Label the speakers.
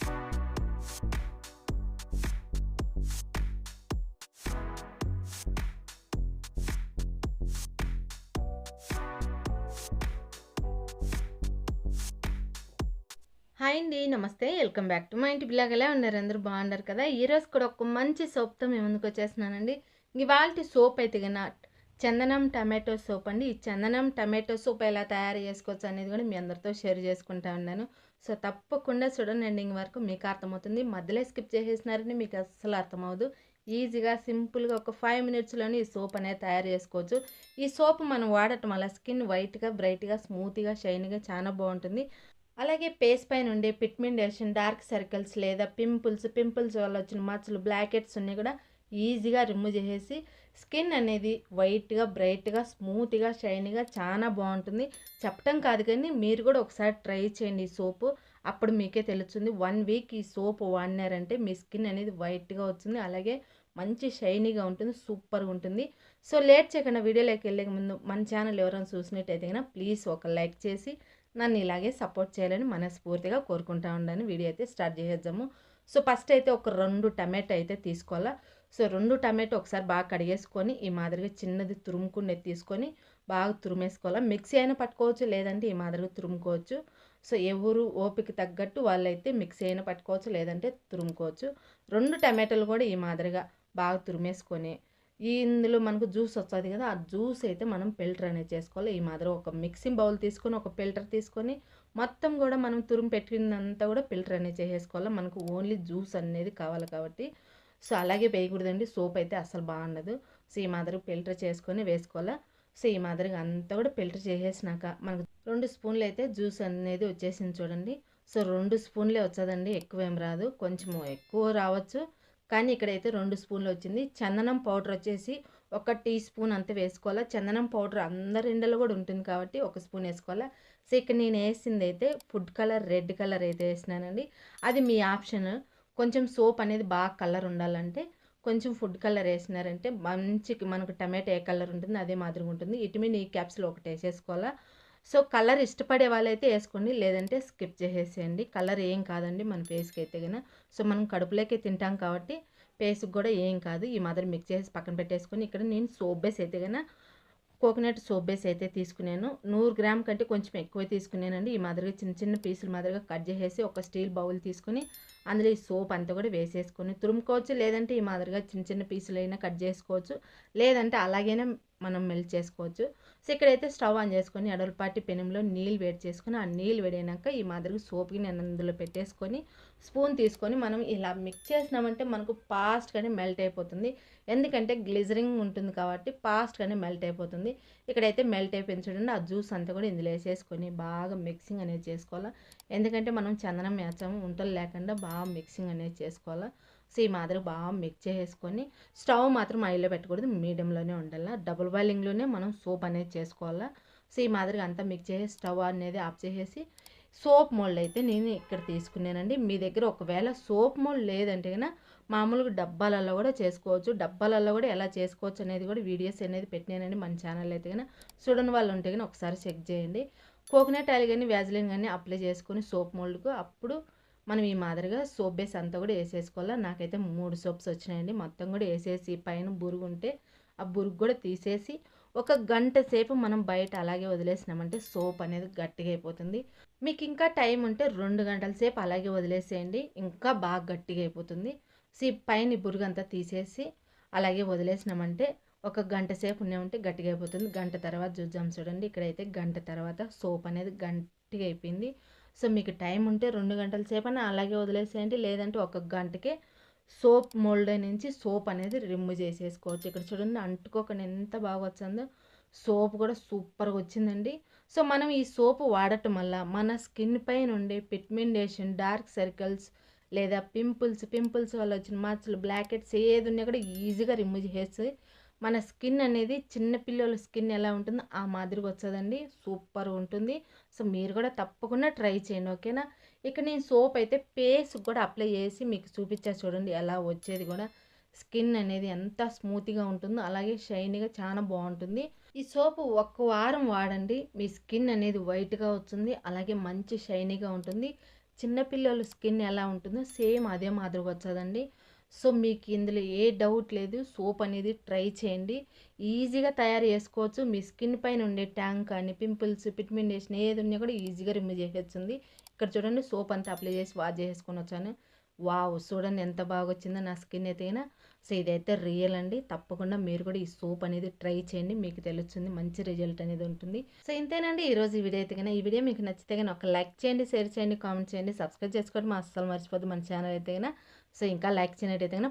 Speaker 1: Hi అండి నమస్తే. Welcome back to మా ఇంటి పిల్లగలే ఉన్నారు? అందరూ బాగున్నారు కదా? ఈరోజు కూడా ఒక మంచి సోప్తో మేము ముందుకు వచ్చేస్తున్నానండి. ఇవాళ సోప్ అయితే కన్నా చందనం టమాటో సోప్ అండి. ఈ చందనం టమాటో సూప్ ఎలా తయారు చేసుకోవచ్చు అనేది కూడా మీ అందరితో షేర్ చేసుకుంటా ఉన్నాను. సో తప్పకుండా చూడండి ఎండింగ్ వరకు మీకు అర్థమవుతుంది. మధ్యలో స్కిప్ చేసేసినారని మీకు అస్సలు అర్థమవుదు. ఈజీగా సింపుల్గా ఒక ఫైవ్ మినిట్స్లోనే ఈ సోప్ అనేది తయారు చేసుకోవచ్చు. ఈ సోప్ మనం వాడటం వల్ల స్కిన్ వైట్గా బ్రైట్గా స్మూత్గా షైన్గా చాలా బాగుంటుంది. అలాగే ఫేస్ పైన ఉండే పిగ్మెంటేషన్ డార్క్ సర్కిల్స్ లేదా పింపుల్స్ పింపుల్స్ వల్ల వచ్చిన మచ్చలు బ్లాకెట్స్ హెడ్స్ అన్నీ కూడా ఈజీగా రిమూవ్ చేసేసి స్కిన్ అనేది వైట్గా బ్రైట్గా స్మూత్గా షైనీగా చాలా బాగుంటుంది. చెప్పటం కాదు కానీ మీరు కూడా ఒకసారి ట్రై చేయండి ఈ సోపు. అప్పుడు మీకే తెలుస్తుంది. వన్ వీక్ ఈ సోప్ వాడినారంటే మీ స్కిన్ అనేది వైట్గా వచ్చింది అలాగే మంచి షైనీగా ఉంటుంది. సూపర్గా ఉంటుంది. సో లేట్ చేయకుండా వీడియోలోకి వెళ్ళే ముందు మన ఛానల్ ఎవరైనా చూసినట్టయితే కనుక ప్లీజ్ ఒక లైక్ చేసి నన్ను ఇలాగే సపోర్ట్ చేయాలని మనస్ఫూర్తిగా కోరుకుంటా ఉండని వీడియో అయితే స్టార్ట్ చేసేద్దాము. సో ఫస్ట్ అయితే ఒక రెండు టమాటో అయితే తీసుకోవాలా. సో రెండు టమాటో ఒకసారి బాగా కడిగేసుకొని ఈ మాదిరిగా చిన్నది తురుముకునేది తీసుకొని బాగా తురుమేసుకోవాలి. మిక్సీ అయినా పట్టుకోవచ్చు లేదంటే ఈ మాదిరిగా తురుముకోవచ్చు. సో ఎవరు ఓపిక తగ్గట్టు వాళ్ళైతే మిక్సీ అయినా పట్టుకోవచ్చు లేదంటే తురుముకోవచ్చు. రెండు టమాటాలు కూడా ఈ మాదిరిగా బాగా తురిమేసుకొని ఈ ఇందులో మనకు జ్యూస్ వస్తుంది కదా ఆ జ్యూస్ అయితే మనం ఫిల్టర్ అనేది చేసుకోవాలి. ఈ మాదిరి ఒక మిక్సింగ్ బౌల్ తీసుకొని ఒక ఫిల్టర్ తీసుకొని మొత్తం కూడా మనం తురుము పెట్టినంతా కూడా ఫిల్టర్ అనేది చేసేసుకోవాలి. మనకు ఓన్లీ జ్యూస్ అనేది కావాలి కాబట్టి. సో అలాగే వేయకూడదండి. సోప్ అయితే అసలు బాగుండదు. సో ఈ మాదిరి ఫిల్టర్ చేసుకొని వేసుకోవాలా? సో ఈ మాదిరిగా అంతా కూడా ఫిల్టర్ చేసేసినాక మనకు రెండు స్పూన్లు అయితే జ్యూస్ అనేది వచ్చేసింది చూడండి. సో రెండు స్పూన్లే వచ్చేదండి. ఎక్కువ ఏం రాదు. కొంచెం ఎక్కువ రావచ్చు. కానీ ఇక్కడైతే రెండు స్పూన్లు వచ్చింది. చందనం పౌడర్ వచ్చేసి ఒక టీ స్పూన్ అంతా వేసుకోవాలా? చందనం పౌడర్ అందరి ఇండలో కూడా ఉంటుంది కాబట్టి ఒక స్పూన్ వేసుకోవాలా? సో ఇక్కడ నేను వేసింది అయితే ఫుడ్ కలర్ రెడ్ కలర్ అయితే వేసినానండి. అది మీ ఆప్షన్. కొంచెం సోప్ అనేది బాగా కలర్ ఉండాలంటే కొంచెం ఫుడ్ కలర్ వేసినారంటే మంచి మనకు టమాటో ఏ కలర్ ఉంటుంది అదే మాదిరిగా ఉంటుంది. ఇటుమిన్ ఈ క్యాప్సులు ఒకటి వేసేసుకోవాలా. సో కలర్ ఇష్టపడే వాళ్ళైతే వేసుకోండి. లేదంటే స్కిప్ చేసేసేయండి. కలర్ ఏం కాదండి మన ఫేస్కి అయితే కనుక సో మనం కడుపులోకి తింటాం కాబట్టి ఫేస్కి కూడా ఏం కాదు. ఈ మాదిరి మిక్స్ చేసి పక్కన పెట్టేసుకొని ఇక్కడ నేను సోప్ బేస్ అయితే కనుక కోకోనట్ సోప్ బేస్ అయితే తీసుకున్నాను. నూరు గ్రామ్ కంటే కొంచెం ఎక్కువ తీసుకున్నానండి. ఈ మాదిరిగా చిన్న చిన్న పీసులు మాదిరిగా కట్ చేసేసి ఒక స్టీల్ బౌల్ తీసుకొని అందులో ఈ సోప్ అంతా కూడా వేసేసుకొని తురుముకోవచ్చు. లేదంటే ఈ మాదిరిగా చిన్న చిన్న పీసులైనా కట్ చేసుకోవచ్చు. లేదంటే అలాగైనా మనం మెల్ట్ చేసుకోవచ్చు. సో ఇక్కడైతే స్టవ్ ఆన్ చేసుకొని అడలపాటి పెనంలో నీళ్ళు వేడి చేసుకొని ఆ నీళ్ళు వేడైనాక ఈ మాదిరిగా సోప్కి నేను అందులో పెట్టేసుకొని స్పూన్ తీసుకొని మనం ఇలా మిక్స్ చేసినామంటే మనకు ఫాస్ట్గానే మెల్ట్ అయిపోతుంది. ఎందుకంటే గ్లిజరింగ్ ఉంటుంది కాబట్టి ఫాస్ట్గానే మెల్ట్ అయిపోతుంది. ఇక్కడైతే మెల్ట్ అయిపోయింది చూడండి. ఆ జ్యూస్ అంతా కూడా ఇందులో వేసేసుకొని బాగా మిక్సింగ్ అనేది చేసుకోవాలి. ఎందుకంటే మనం చందనం వేసాము ఉంటలు లేకుండా బాగా బాగా మిక్సింగ్ అనేది చేసుకోవాలా? సో ఈ మాదిరి బాగా మిక్స్ చేసుకొని స్టవ్ మాత్రం ఐలో పెట్టకూడదు. మీడియంలోనే ఉండాలి? డబుల్ బాయిలింగ్లోనే మనం సోప్ అనేది చేసుకోవాలా? సో ఈ మాదిరిగా అంతా మిక్స్ చేసి స్టవ్ అనేది ఆఫ్ చేసేసి సోప్ మోల్డ్ అయితే నేను ఇక్కడ తీసుకున్నానండి. మీ దగ్గర ఒకవేళ సోప్ మోల్డ్ లేదంటే కనుక మామూలుగా డబ్బాలలో కూడా చేసుకోవచ్చు. డబ్బాలలో కూడా ఎలా చేసుకోవచ్చు అనేది కూడా వీడియోస్ అనేది పెట్టినానండి మన ఛానల్ అయితే కనుక చూడని వాళ్ళు ఉంటే కానీ ఒకసారి చెక్ చేయండి. కోకోనట్ ఆయిల్ కానీ వ్యాజ్లిన్ కానీ అప్లై చేసుకొని సోప్ మోల్డ్కు అప్పుడు మనం ఈ మాదిరిగా సోప్ బేస్ అంతా కూడా వేసేసుకోవాలి? నాకైతే మూడు సోప్స్ వచ్చినాయండి. మొత్తం కూడా వేసేసి పైన బురుగు ఉంటే ఆ బురుగు కూడా తీసేసి ఒక గంట సేపు మనం బయట అలాగే వదిలేసినామంటే సోప్ అనేది గట్టిగా అయిపోతుంది. మీకు ఇంకా టైం ఉంటే రెండు గంటల సేపు అలాగే వదిలేసేయండి. ఇంకా బాగా గట్టిగా అయిపోతుంది. సో ఈ పైన బురుగు అంతా తీసేసి అలాగే వదిలేసినామంటే ఒక గంట సేపు ఉంటే గట్టిగా అయిపోతుంది. గంట తర్వాత చూద్దాం చూడండి. ఇక్కడైతే గంట తర్వాత సోప్ అనేది గట్టిగా అయిపోయింది. సో మీకు టైం ఉంటే రెండు గంటల సేపైనా అలాగే వదిలేసేయండి. లేదంటే ఒక గంటకే సోప్ మోల్డ్ నుంచి సోప్ అనేది రిమూవ్ చేసేసుకోవచ్చు. ఇక్కడ చూడండి అంటుకోకుండా ఎంత బాగా వచ్చిందో. సోప్ కూడా సూపర్గా వచ్చిందండి. సో మనం ఈ సోప్ వాడటం వల్ల మన స్కిన్ పైన ఉండే పిగ్మెంటేషన్ డార్క్ సర్కిల్స్ లేదా పింపుల్స్ పింపుల్స్ వల్ల వచ్చిన మచ్చలు బ్లాకెట్స్ ఏది ఉన్నా కూడా ఈజీగా రిమూవ్ చేస్తే మన స్కిన్ అనేది చిన్నపిల్లల స్కిన్ ఎలా ఉంటుందో ఆ మాదిరిగా వచ్చేదండి సూపర్ ఉంటుంది. సో మీరు కూడా తప్పకుండా ట్రై చేయండి ఓకేనా? ఇక నేను సోప్ అయితే పేస్ కూడా అప్లై చేసి మీకు చూపించా చూడండి ఎలా వచ్చేది కూడా. స్కిన్ అనేది ఎంత స్మూత్గా ఉంటుందో అలాగే షైనీగా చాలా బాగుంటుంది. ఈ సోపు ఒక్క వారం వాడండి. మీ స్కిన్ అనేది వైట్గా వస్తుంది. అలాగే మంచి షైనీగా ఉంటుంది. చిన్నపిల్లల స్కిన్ ఎలా ఉంటుందో సేమ్ అదే మాదిరిగా వచ్చేదండి. సో మీకు ఇందులో ఏ డౌట్ లేదు సోప్ అనేది ట్రై చేయండి. ఈజీగా తయారు చేసుకోవచ్చు. మీ స్కిన్ పైన ఉండే ట్యాంక్ కానీ పింపుల్స్ పిగ్మెంటేషన్ ఏది ఉన్నా కూడా ఈజీగా రిమూవ్ చేసేస్తుంది. ఇక్కడ చూడండి సోప్ అంతా అప్లై చేసి వాష్ చేసుకొని వచ్చాను. వావ్ చూడండి ఎంత బాగా వచ్చిందో నా స్కిన్ అయితే సో ఇదైతే రియల్ అండి. తప్పకుండా మీరు కూడా ఈ సోప్ అనేది ట్రై చేయండి. మీకు తెలుస్తుంది మంచి రిజల్ట్ అనేది ఉంటుంది. సో ఇంతేనండి ఈరోజు ఈ వీడియో అయితే కానీ ఈ వీడియో మీకు నచ్చితే కానీ ఒక లైక్ చేయండి షేర్ చేయండి కామెంట్ చేయండి సబ్స్క్రైబ్ చేసుకోవడం అస్సలు మర్చిపోద్దు మన ఛానల్ అయితే కానీ సో ఇంకా లైక్ చేయనట్టయితే కన్నా